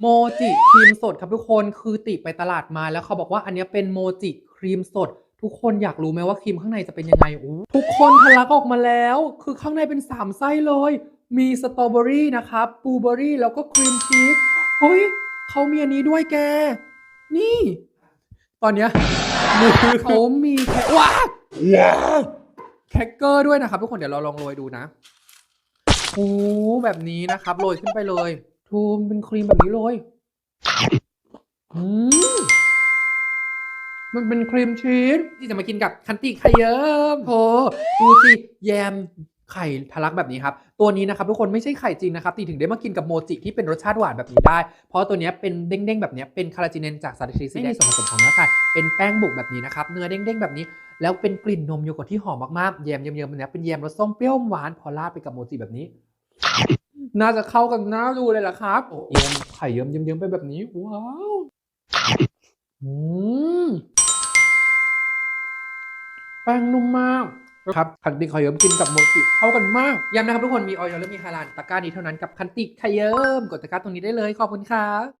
โมจิครีมสดครับทุกคนคือติไปตลาดมาแล้วเขาบอกว่าอันนี้เป็นโมจิครีมสด ทุกคนอยากรู้ไหมว่าครีมข้างในจะเป็นยังไงอู้ทุกคนทะลักออกมาแล้ว คือข้างในเป็น3ไส้เลย มีสตรอเบอรี่นะครับบลูเบอรี่แล้วก็ครีมชีสเฮ้ยเขามีอันนี้ด้วยแก นี่ ตอนเนี้ยมือเขามีแคว้าว้าแครกเกอร์ด้วยนะครับทุกคนเดี๋ยวเราลองโรยดูนะโอ้แบบนี้นะครับโรยขึ้นไปเลย ทูมเป็นครีมแบบนี้เลยอืมมันเป็นครีมชีสที่จะมากินกับคันติไข่เยิ้มโหดูสิแยมไข่ทะลักแบบนี้ครับ ตัวนี้นะครับทุกคนไม่ใช่ไข่จริงนะครับตีถึงได้มากินกับโมจิที่เป็นรสชาติหวานแบบนี้ได้ เพราะตัวเนี้ยเป็นเด้งๆแบบเนี้ยเป็นคาราจิเนนจากสารชีสไม่มีส่วนผสมของเนื้อสัตว์เป็นแป้งบุกแบบนี้นะครับเนื้อเด้งๆแบบนี้ แล้วเป็นกลิ่นนมโยเกิร์ตที่หอมมากๆแยมเยิ้มๆแบบเนี้ยเป็นแยมรสส้มเปรี้ยวหวานพอราดไปกับโมจิแบบนี้ น่าจะเข้ากันน่าดูเลยล่ะครับโอ้เยี่ยมไข่เยิ้มเยิ้มๆไปแบบนี้ ว้าวอืมแป้งนุ่มมากครับคันติไข่เยิ้มกินกับโมจิเข้ากันมากย้ำนะครับทุกคนมีออยล์และมีฮาลานตะกร้านี้เท่านั้นกับคันติไข่เยิ้มกดตะกร้าตรงนี้ได้เลยขอบคุณครับ